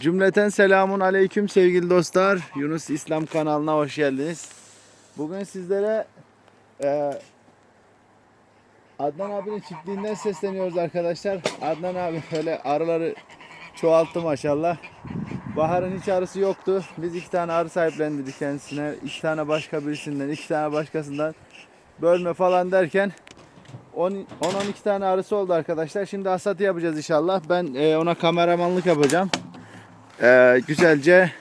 Cümleten selamun aleyküm sevgili dostlar. Yunus İslam kanalına hoş geldiniz. Bugün sizlere e, Adnan abinin çiftliğinden sesleniyoruz arkadaşlar. Adnan abi böyle arıları çoğalttı maşallah. Bahar'ın hiç arısı yoktu. Biz iki tane arı sahiplendirdik kendisine. İki tane başka birisinden, iki tane başkasından bölme falan derken 10-12 tane arısı oldu arkadaşlar. Şimdi hasatı yapacağız inşallah. Ben e, ona kameramanlık yapacağım. E, güzelce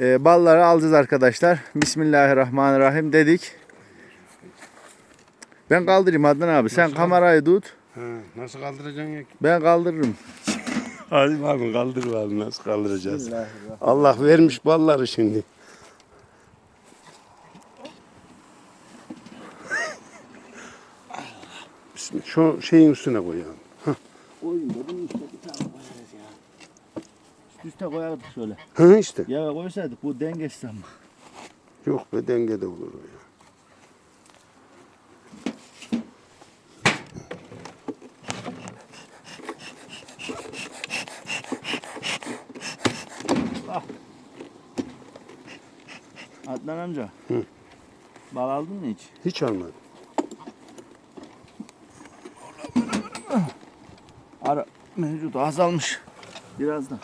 e, balları alacağız arkadaşlar. Bismillahirrahmanirrahim dedik. Ben kaldırayım Adnan abi. Sen kamerayı tut. Ha, nasıl kaldıracaksın ya? Ben kaldırırım. Hadi abi kaldır abi nasıl kaldıracağız? Allah vermiş balları şimdi. Şu şeyin üstüne koyalım. Oyun da bunun üstüne bir tane koyarız ya. Üst üste koyardık şöyle. Hı işte. Ya koysaydık bu dengesiz ama. Yok be dengede olur o ya. Adnan amca. Hı. Bal aldın mı hiç? Hiç almadı. Ara mevcut azalmış. Birazdan.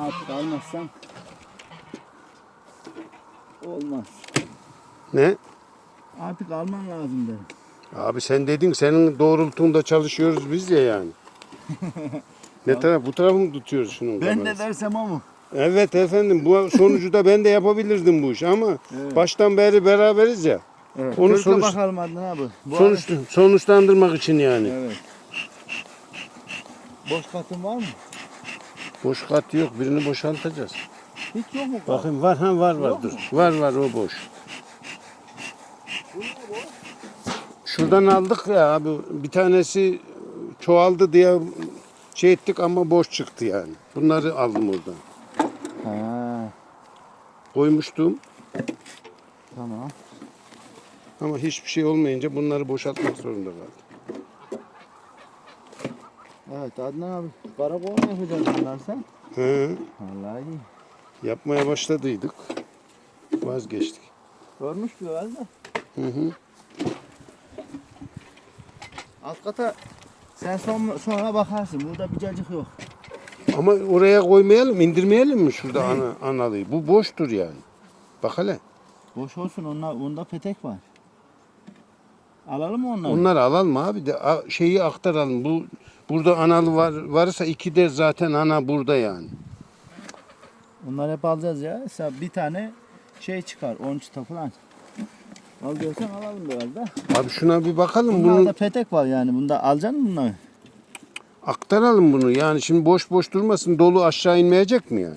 Artık almazsan olmaz. Ne? Artık alman lazım dedim. Abi sen dedin senin doğrultunda çalışıyoruz biz ya yani. ne taraf bu tarafı mı tutuyoruz şunun Ben kamerası? de dersem o mu? Evet efendim bu sonucu da ben de yapabilirdim bu işi ama Evet. baştan beri beraberiz ya. Evet. Onu sonuç- bakalım Adnan abi. Bu Sonuç, sonuçlandırmak için yani. Evet. Boş katın var mı? Boş kat yok birini boşaltacağız. Hiç yok mu? kat? Bakın var ha var var Yok dur. mu? Var var o boş. Şuradan aldık ya abi bir tanesi çoğaldı diye şey ettik ama boş çıktı yani. Bunları aldım oradan. Ha, Koymuştum tamam. ama hiçbir şey olmayınca bunları boşaltmak zorunda kaldım. Evet Adnan abi. Karakol mu yapacaksın bunlar sen? He, Vallahi iyi. yapmaya başladıydık. Vazgeçtik. Görmüş bir herhalde. Hı hı. Alt kata sen son, sonra bakarsın. Burada bir cacık yok. Ama oraya koymayalım, indirmeyelim mi şurada ana, analıyı? Bu boştur yani. Bak hele. Boş olsun. Onda, onda petek var. Alalım mı onları? Onları alalım abi de a- şeyi aktaralım. Bu burada analı var varsa iki de zaten ana burada yani. Onları hep alacağız ya. Mesela bir tane şey çıkar. 10 çıta falan. Al diyorsan alalım biraz da. Abi şuna bir bakalım Bunlarda bunu petek var yani. Bunda alacaksın mı bunları? aktaralım bunu. Yani şimdi boş boş durmasın dolu aşağı inmeyecek mi yani?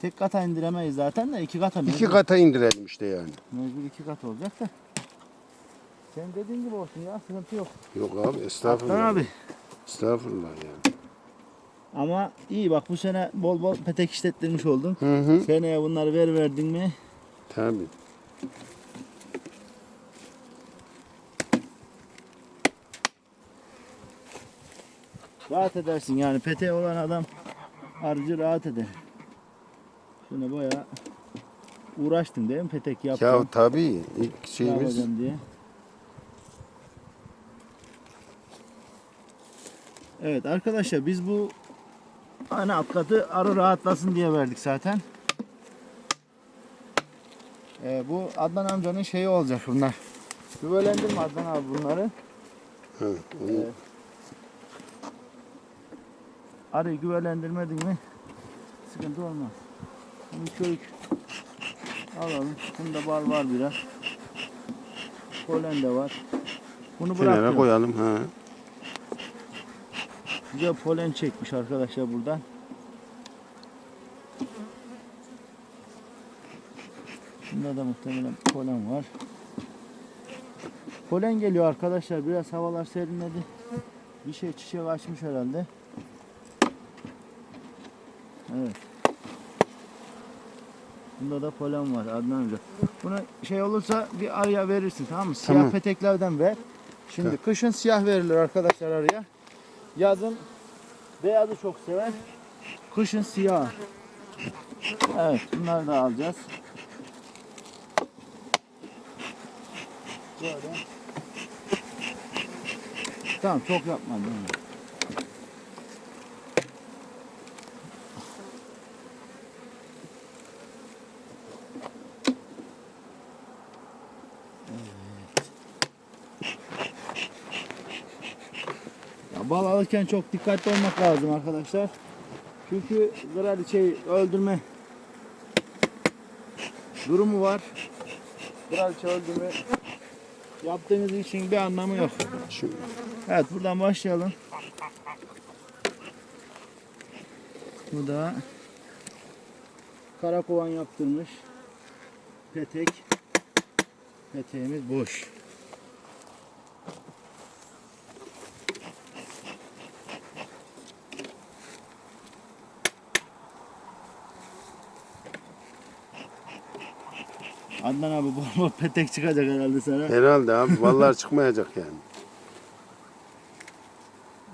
Tek kata indiremeyiz zaten de iki kata. İki mecbur- kata indirelim işte yani. Mecbur iki kat olacak da. Sen dediğin gibi olsun ya. Sıkıntı yok. Yok abi estağfurullah. Adnan abi. Estağfurullah yani. Ama iyi bak bu sene bol bol petek işlettirmiş oldun. Hı hı. Seneye bunları ver verdin mi? Tabii. Rahat edersin yani peteği olan adam harcı rahat eder. Şuna bayağı uğraştın değil mi petek yaptın? Ya tabii ilk şeyimiz diye. Evet arkadaşlar biz bu ana alt katı arı rahatlasın diye verdik zaten. Ee, bu Adnan amcanın şeyi olacak bunlar. Güvelendirme Adnan abi bunları. Hı, onu- Evet. Arıyı güvelendirmedin mi sıkıntı olmaz. Bunu köyük alalım. Bunda bal var biraz. Polen de var. Bunu kenara bırakıyorum. koyalım. Ha. Güzel polen çekmiş arkadaşlar buradan. Bunda da muhtemelen polen var. Polen geliyor arkadaşlar. Biraz havalar serinledi. Bir şey çiçek açmış herhalde. Evet. Bunda da polen var Adnan amca. Buna şey olursa bir araya verirsin tamam mı? Siyah Tamam. peteklerden ver. Şimdi kışın siyah verilir arkadaşlar araya. Yazın beyazı çok sever. Kışın siyah. Evet bunları da alacağız. Böyle. Tamam çok yapmadım. Bal alırken çok dikkatli olmak lazım arkadaşlar. Çünkü kraliçeyi öldürme durumu var. Kraliçe öldürme yaptığınız için bir anlamı yok. Evet buradan başlayalım. Bu da karakovan yaptırmış. Petek. Peteğimiz boş. Adnan abi bol bol petek çıkacak herhalde sana. herhalde abi ballar çıkmayacak yani.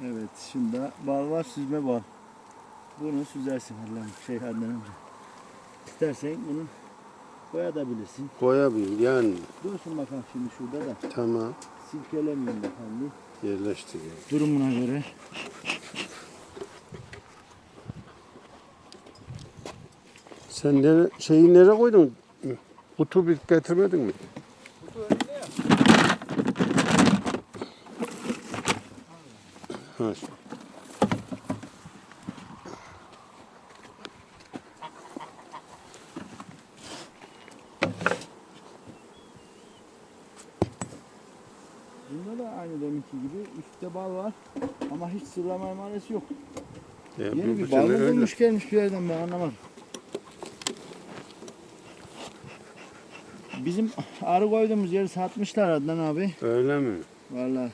Evet, şimdi bal var, süzme bal. Bunu süzersin Allah'ım, şey Adnan amca. İstersen bunu koyabilirsin. Koyabilir yani. Dursun bakalım şimdi şurada da. Tamam. Silkelemeyeyim bakalım bir. Yerleştiriyor. Durumuna göre. Sen nere, şeyi nereye koydun? Kutu bir getirmedin mi? Ha, şu- Bunda da aynı deminki gibi üstte bal var ama hiç sırlama emaresi yok. Ya Yeni bir bal mı bulmuş gelmiş bir yerden ben anlamadım. Bizim arı koyduğumuz yeri satmışlar Adnan abi. Öyle mi? Vallahi.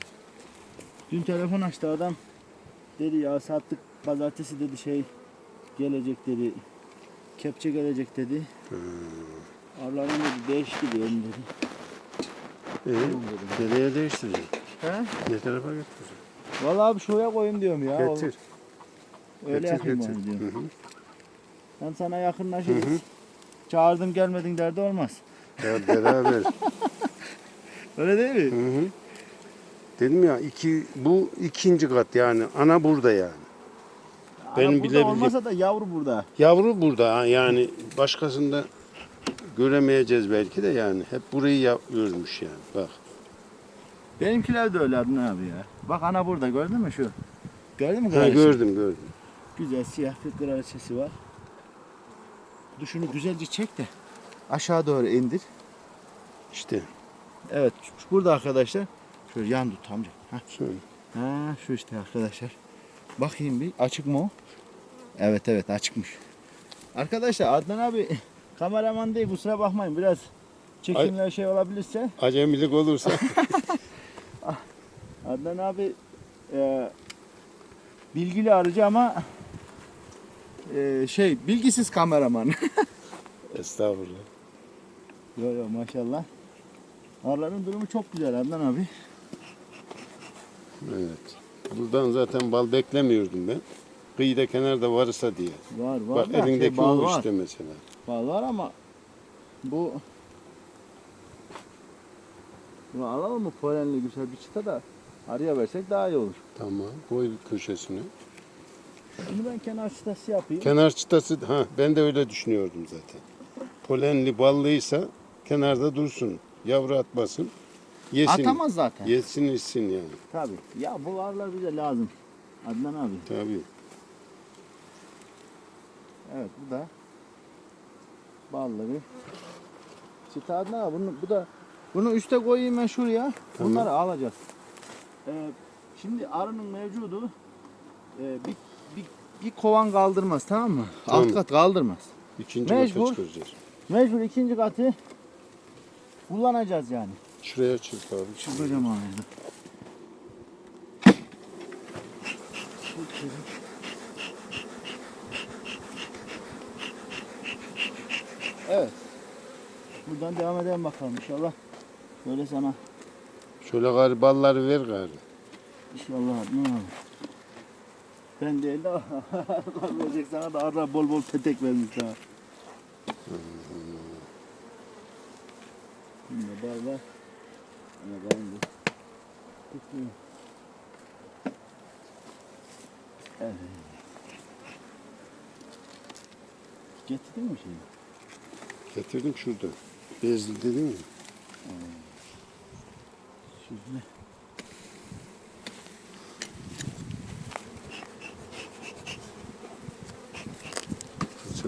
Dün telefon açtı adam. Dedi ya sattık pazartesi dedi şey gelecek dedi. Kepçe gelecek dedi. Arıların dedi değişti diyorum dedi. İyi. Tamam dedim. Nereye değiştirecek? He? Ne tarafa götürecek? Vallahi abi şuraya koyayım diyorum ya. Getir. Öyle getir, yapayım getir. onu diyorum. Hı hı. Ben sana yakınlaşırız. Hı hı. Çağırdım gelmedin derdi olmaz. Ya beraber. Öyle değil mi? Hı hı. Dedim ya iki bu ikinci kat yani ana burada yani. Ana Benim burada bilebildiğim- olmasa da yavru burada. Yavru burada ha, yani başkasında göremeyeceğiz belki de yani. Hep burayı yap- görmüş yani bak. Benimkiler de öyle Adnan abi ya. Bak ana burada gördün mü şu? Gördün mü? Ha, gördüm gördüm. Güzel siyah bir kraliçesi var. Duşunu güzelce çek de aşağı doğru indir. İşte Evet burada arkadaşlar. Şöyle yan tut amca. Heh. şöyle. Ha şu işte arkadaşlar. Bakayım bir açık mı o? Evet evet açıkmış. Arkadaşlar Adnan abi kameraman değil kusura bakmayın biraz çekimler şey olabilirse Acemilik olursa Adnan abi e, bilgili arıcı ama e, şey bilgisiz kameraman. estağfurullah. Yo yo maşallah. Arıların durumu çok güzel Adnan abi. Evet. Buradan zaten bal beklemiyordum ben. Kıyıda kenarda varsa diye. Var var Bak da elindeki şey, bal o var. işte mesela. Bal var ama bu bunu alalım mı polenli güzel bir çıta da arıya versek daha iyi olur. Tamam. Koy bir köşesine. Bunu ben kenar çıtası yapayım. Kenar çıtası ha ben de öyle düşünüyordum zaten. Polenli ballıysa kenarda dursun. Yavru atmasın. Yesin. Atamaz zaten. Yesin içsin yani. Tabii. Ya bu arılar bize lazım. Adnan abi. Tabii. Evet bu da ballı bir çıta Adnan abi. Bunu, bu da bunu üste koyayım ben şuraya. Tamam. Bunları alacağız. Ee, şimdi arının mevcudu e, bir, bir, bir kovan kaldırmaz tamam mı? Tamam. Alt kat kaldırmaz. İkinci Mecbur. kata çıkaracağız. Mecbur ikinci katı kullanacağız yani. Şuraya çık abi. Çıkacağım abi. Evet. Buradan devam edelim bakalım inşallah. Böyle sana Şöyle gari balları ver gari. İnşallah Adnan abi. Ben değil de verecek sana da arılar bol bol petek vermiş sana. Şimdi var. Ama balım da tutmuyor. Evet. Getirdin mi şeyi? Getirdim şurada. Bezli dedim mi?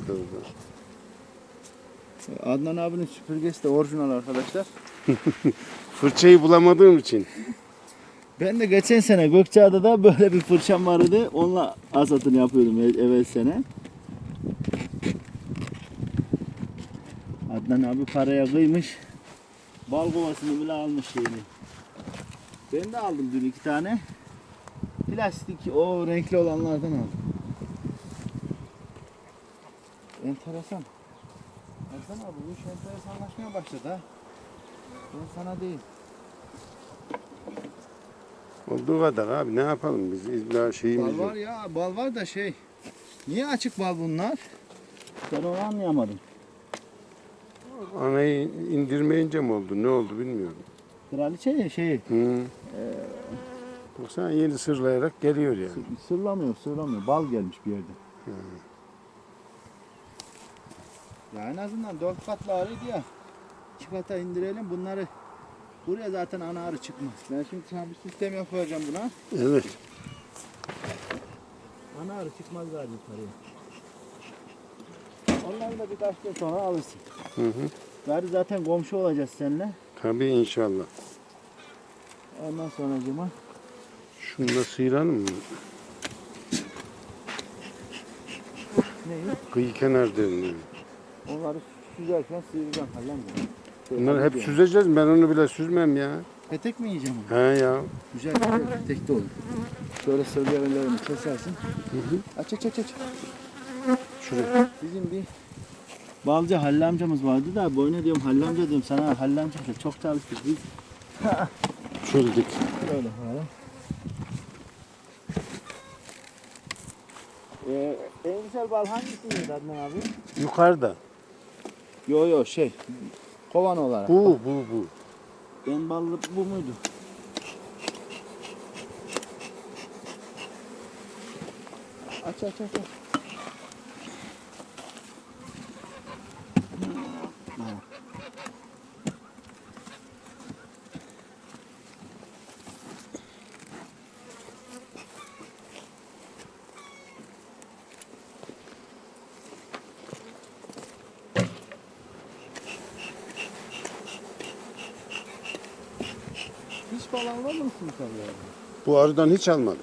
Orada. Adnan abinin süpürgesi de orijinal arkadaşlar. Fırçayı bulamadığım için. Ben de geçen sene Gökçeada'da böyle bir fırçam vardı. Onunla asatını yapıyordum ev- evvel sene. Adnan abi paraya kıymış. Bal kovasını bile almış şeyini. Ben de aldım dün iki tane. Plastik o renkli olanlardan aldım. Enteresan. Adnan abi bu iş enteresanlaşmaya başladı ha. Ben sana değil. Olduğu kadar abi ne yapalım biz illa şeyimiz Bal yok. var ya, bal var da şey. Niye açık bal bunlar? Ben onu anlayamadım. Anayı indirmeyince mi oldu ne oldu bilmiyorum. Kraliçe ya şey, Hı. Baksana yeni sırlayarak geliyor yani. sı- sırlamıyor, sırlamıyor. Bal gelmiş bir yerden. Ya en azından dört katlı arıydı ya. İki kata indirelim bunları. Buraya zaten ana arı çıkmaz. Ben şimdi sana bir sistem yapacağım buna. Evet. Ana arı çıkmaz galiba yukarıya. Onları da birkaç gün sonra alırsın. Hı hı. Gari zaten komşu olacağız seninle. Tabii inşallah. Ondan sonra cuma. Şunu da sıyıralım mı? Neyi? Kıyı kenar derler. Onları süzerken sıyıracağım falan mı? Bunları hep süzeceğiz. Ben onu bile süzmem ya. Petek mi yiyeceğim onu? He ya. Güzel güzel petek de olur. Şöyle sırlarını kesersin. Aç aç aç aç. Şuraya. Bizim bir balcı Halil amcamız vardı da boyuna diyorum Halil amca diyorum sana Halil amcamla çok çalıştık biz. Çöldük. Öyle hala. Ee, en güzel bal hangisiydi Adnan abi? Yukarıda. Yo yo şey kovan olarak. Bu bu bu. En ballı bu muydu? Aç aç aç aç. Bal almadın mısın sen ya? Bu arıdan hiç almadım.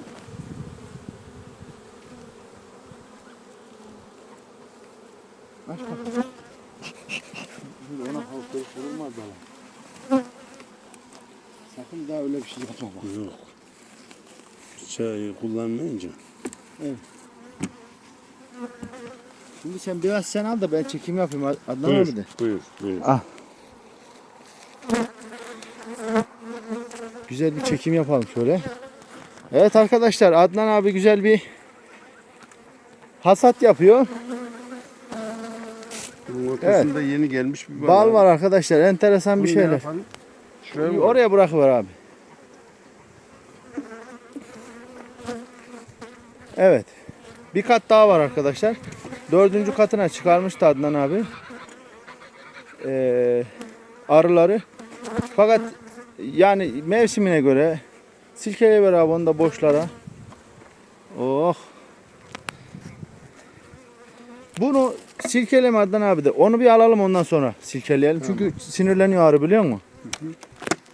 Aç bak. Dur ona halkayı vurulmaz bana. Sakın daha öyle bir şey yapma bak. Yok. Çayı kullanmayınca. Şimdi sen biraz sen al da ben çekim yapayım Adnan Buyur, abi de. buyur, buyur. Ah. Güzel bir çekim yapalım şöyle. Evet arkadaşlar Adnan abi güzel bir hasat yapıyor. Bunun ortasında yeni gelmiş bir Bal var arkadaşlar enteresan Bunu bir ne şeyler. yapalım? Şuraya mı? Oraya bırakıver abi. Evet. Bir kat daha var arkadaşlar. Dördüncü katına çıkarmıştı Adnan abi. Ee, arıları. Fakat yani mevsimine göre silkeleyiver abi onu da boşlara. Oh. Bunu silkeleme Adnan abi de. Onu bir alalım ondan sonra silkeleyelim. Çünkü sinirleniyor arı biliyor musun?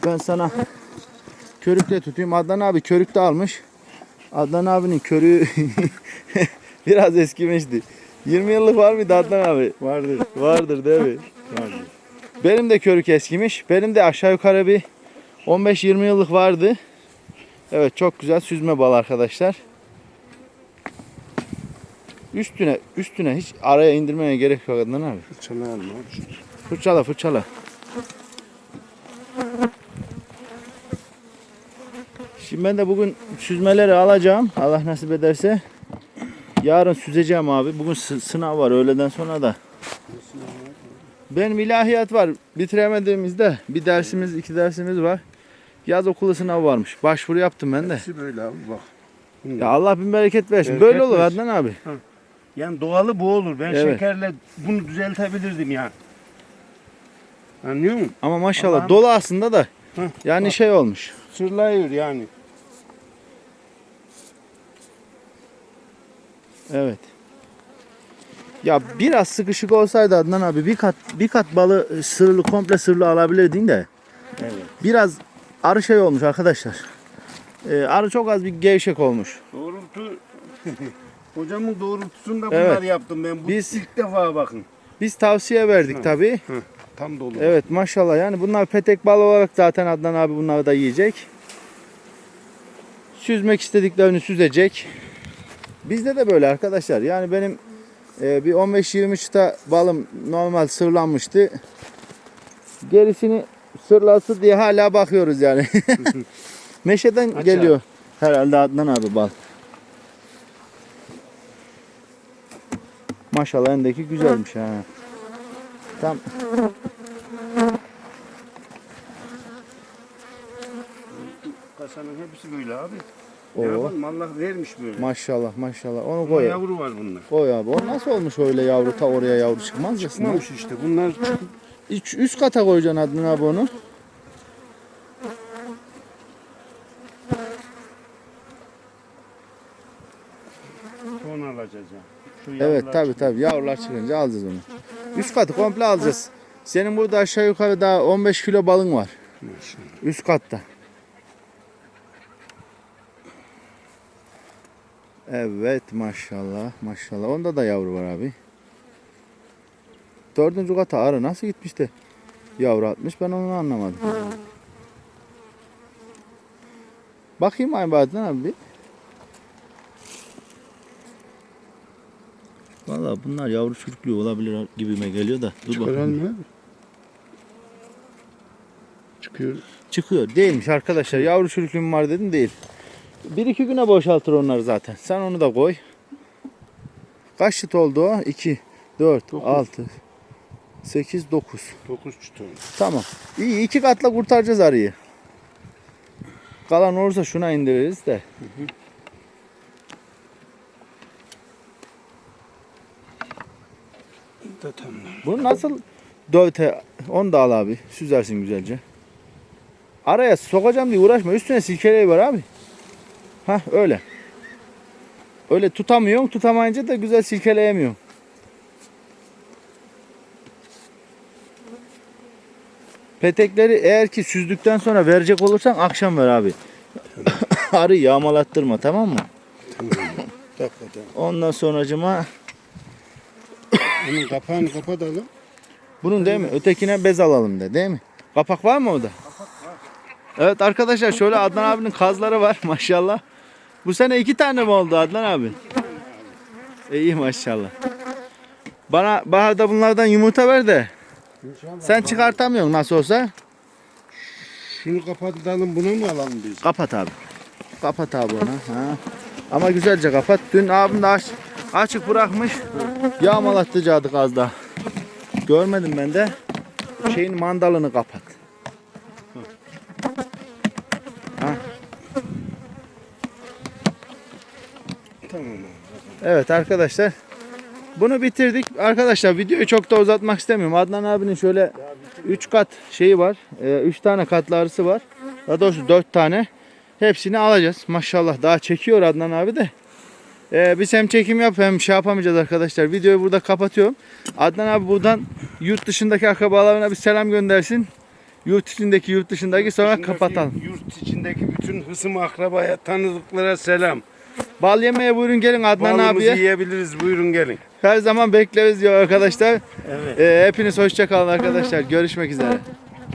Ben sana körükle tutayım. Adnan abi körük de almış. Adnan abinin körüğü biraz eskimişti. 20 yıllık var mıydı Adnan abi? Vardır. Vardır değil mi? Vardır. Benim de körük eskimiş. Benim de aşağı yukarı bir 15-20 yıllık vardı. Evet çok güzel süzme bal arkadaşlar. Üstüne üstüne hiç araya indirmeye gerek yok Adnan abi. Fırçalayalım abi. Fırçala fırçala. Şimdi ben de bugün süzmeleri alacağım. Allah nasip ederse. Yarın süzeceğim abi. Bugün sı- sınav var öğleden sonra da. Benim ilahiyat var. Bitiremediğimizde bir dersimiz, iki dersimiz var. Yaz okulu sınavı varmış. Başvuru yaptım ben de. Hepsi böyle abi bak. Ya Allah bin bereket versin. Bereket Böyle olur versin. Adnan abi. Yani doğalı bu olur. Ben Evet. şekerle bunu düzeltebilirdim ya. Anlıyor musun? Ama maşallah Allah'ım. dolu aslında da. Hah, Yani bak. şey olmuş. Sırlayıyor yani. Evet. Ya biraz sıkışık olsaydı Adnan abi bir kat bir kat balı sırlı komple sırlı alabilirdin de. Evet. Biraz arı şey olmuş arkadaşlar. Ee, arı çok az bir gevşek olmuş. Doğrultu Hocamın doğrultusunda Evet. bunları yaptım ben. Bu Biz- ilk defa bakın. Biz tavsiye verdik Hı. tabi. Tam dolu. Evet maşallah yani bunlar petek balı olarak zaten Adnan abi bunları da yiyecek. Süzmek istediklerini süzecek. Bizde de böyle arkadaşlar. Yani benim e, bir 15-20 çıta balım normal sırlanmıştı. Gerisini sırlası diye hala bakıyoruz yani. Meşeden Aç geliyor herhalde Adnan abi bal. Maşallah endeki güzelmiş ha. Tam Kasanın hepsi böyle abi. Oo. Yapalım Allah vermiş böyle. Maşallah maşallah. Onu koy. yavru var bunlar. Koy abi. O nasıl olmuş öyle yavru ta oraya yavru çıkmaz ya. Çıkmamış işte. Bunlar İç, üst kata koyacaksın Adnan abi onu. son alacağız ya. Şu Evet tabi tabi yavrular çıkınca alacağız onu. Üst katı komple alacağız. Senin burada aşağı yukarı daha 15 kilo balın var. Maşallah. Üst katta. Evet maşallah maşallah. Onda da yavru var abi. Dördüncü kata arı nasıl gitmiş de yavru atmış ben onu anlamadım. Bakayım ay Adnan abi bir. Valla bunlar yavru çürüklüğü olabilir gibime geliyor da. Dur bakayım. Çıkaran mı? Çıkıyor. Çıkıyor. Değilmiş arkadaşlar. Yavru çürüklüğüm var dedim değil. Bir iki güne boşaltır onlar zaten. Sen onu da koy. Kaç çıt oldu o? 2, 4, Dokuz. 6, 8, 9. 9 çıt oldu. Tamam. İyi iki katla kurtaracağız arıyı. Kalan olursa şuna indiririz de. Da tamam. Bunu nasıl dövte onu da al abi. Süzersin güzelce. Araya sokacağım diye uğraşma. Üstüne silkeleyi var abi. Hah öyle. Öyle tutamıyorsun. Tutamayınca da güzel silkeleyemiyorsun. Petekleri eğer ki süzdükten sonra verecek olursan akşam ver abi. Arı yağmalattırma tamam mı? Hakikaten. Ondan sonracıma Bunun kapağını kapatalım. Bunun değil mi? Ötekine bez alalım de değil mi? Kapak var mı orada? Evet arkadaşlar şöyle Adnan abinin kazları var maşallah. Bu sene iki tane mi oldu Adnan abi? İyi maşallah. Bana baharda bunlardan yumurta ver de. Sen çıkartamıyorsun nasıl olsa. Şunu kapatalım bunu mu alalım biz? Kapat abi. Kapat abi onu. Ha. Ama güzelce kapat. Dün abim de aç, açık bırakmış. Yağmalattıcadık az daha. Görmedim ben de. Şeyin mandalını kapat. Ha. Tamam. Evet arkadaşlar. Bunu bitirdik. Arkadaşlar videoyu çok da uzatmak istemiyorum. Adnan abinin şöyle 3 kat şeyi var. 3 tane katlı arısı var. Daha doğrusu 4 tane. Hepsini alacağız. Maşallah daha çekiyor Adnan abi de. Ee, biz hem çekim yap hem şey yapamayacağız arkadaşlar. Videoyu burada kapatıyorum. Adnan abi buradan yurt dışındaki akrabalarına bir selam göndersin. Yurt içindeki yurt dışındaki sonra Dışındaki, kapatalım. Yurt içindeki bütün hısım akrabaya, tanıdıklara selam. Bal yemeye buyurun gelin Adnan Balımızı abiye. yiyebiliriz. Buyurun gelin. Her zaman bekleriz diyor arkadaşlar. Evet. Ee, hepiniz hoşça kalın arkadaşlar. Görüşmek üzere.